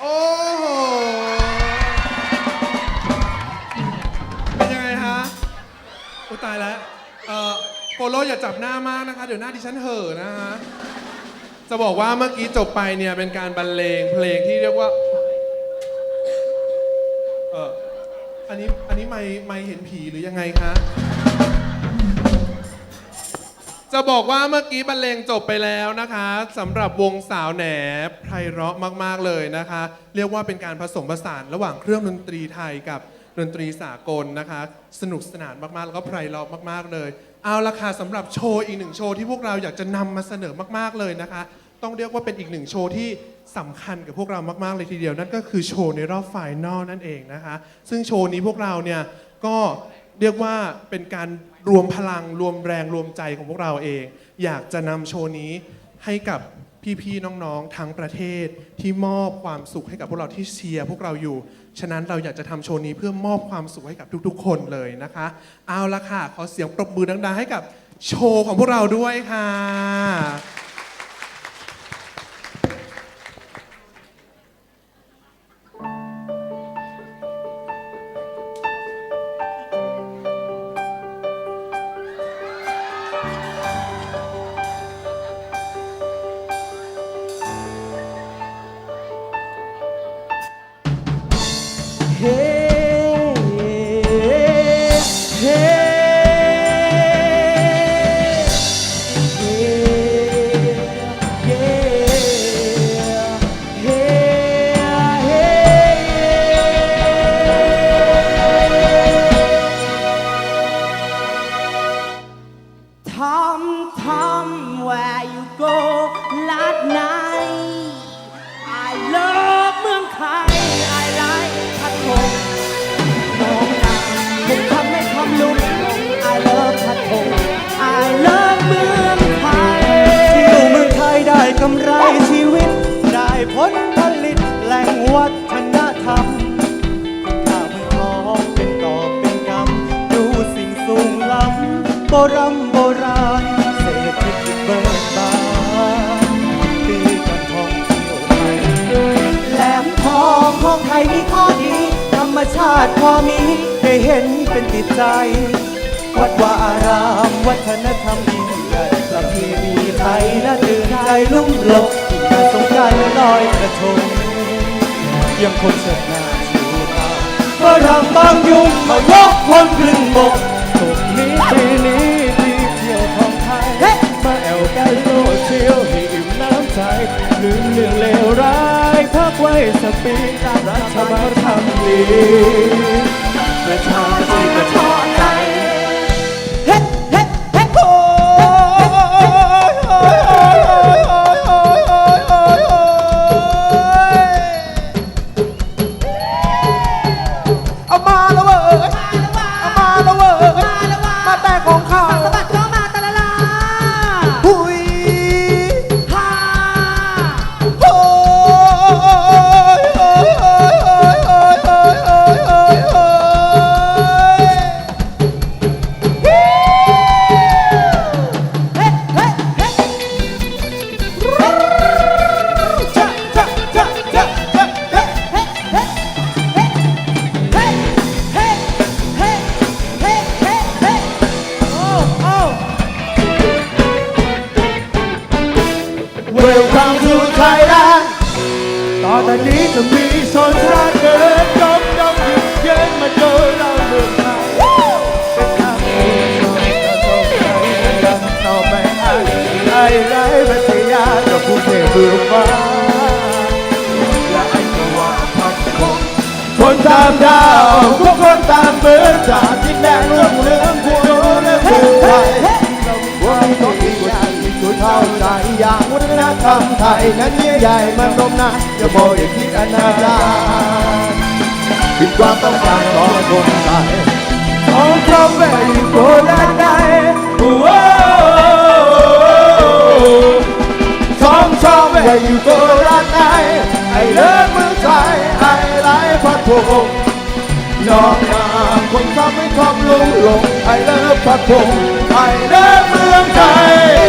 โอ้โห เป็นยังไงฮะอุยตายแล้วเอ่อโปโลอย่าจับหน้ามากนะคะ เดี๋ยวหน้าดิฉันเห่อะนะฮะ จะบอกว่าเมื่อกี้จบไปเนี่ยเป็นการบรรเลงเพลงที่เรียกว่า เอออันนี้อันนี้ไม่ไม่เห็นผีหรือยังไงคะ จะบอกว่าเมื่อกี้บรรเลงจบไปแล้วนะคะสำหรับวงสาวแหนไพเราะมาก ๆ เลยนะคะ เรียกว่าเป็นการผสมผสานระหว่างเครื่องดนตรีไทยกับดนตรีสากลนะคะ สนุกสนานมาก ๆ แล้วก็ไพเราะมาก ๆ เลย เอาละค่ะสำหรับโชว์อีกหนึ่งโชว์ที่พวกเราอยากจะนำมาเสนอมาก ๆ เลยนะคะ ต้องเรียกว่าเป็นอีกหนึ่งโชว์ที่สำคัญกับพวกเรามาก ๆ เลยทีเดียวนั่นก็คือโชว์ในรอบไฟนอลนั่นเองนะคะ ซึ่งโชว์นี้พวกเราเนี่ยก็ เรียกว่าเป็นการรวมพลังรวมแรงรวมใจของพวกเราเอง อยากจะนำโชว์นี้ให้กับพี่ๆน้องๆทั้งประเทศที่มอบความสุขให้กับพวกเราที่เชียร์พวกเราอยู่ ฉะนั้นเราอยากจะทำโชว์นี้เพื่อมอบความสุขให้กับทุกๆ คนเลยนะคะ เอาละค่ะ ขอเสียงปรบมือดังๆ ให้กับโชว์ของพวกเราด้วยค่ะ รำโบราณเศรษฐกิจเบิกบานปีกันทองเที่ยวไทยแหลมทองของไทยมีข้อดีธรรมชาติพอมีให้เห็นเป็นติดใจ วัดวาอารามวัฒนธรรมยิ่งใหญ่ประเพณีไทยน่าตื่นใจลุ่มหลงยิ่งใหญ่สงกานต์และลอยกระทงยังคงเชิดหน้าชูตาเมื่อรำบางยุ่งมายกคนครึ่งบกสุกนี้ สติการรักชาวบ้านทำดีประชา ตอนนี้จะมีโซนทราเกินจมดำหยุดเย็นมาเจอเราหนึ่ง ไทยนั้นเยี่ยใหญ่มันรมนาอย่าบอกอย่าคิดอนาจารผิดความต้องการของคนไทยของพร้อมแวอยู่โกด้านใดโอ้โหชองชองแวอยู่โกด้านใดไอ้เลิศเมืองไทยไอ้ไรพัดพงน้องนามคนทำให้ความลุ่งหลงไอเลิฟพัดพงไอเลิฟเมืองไทย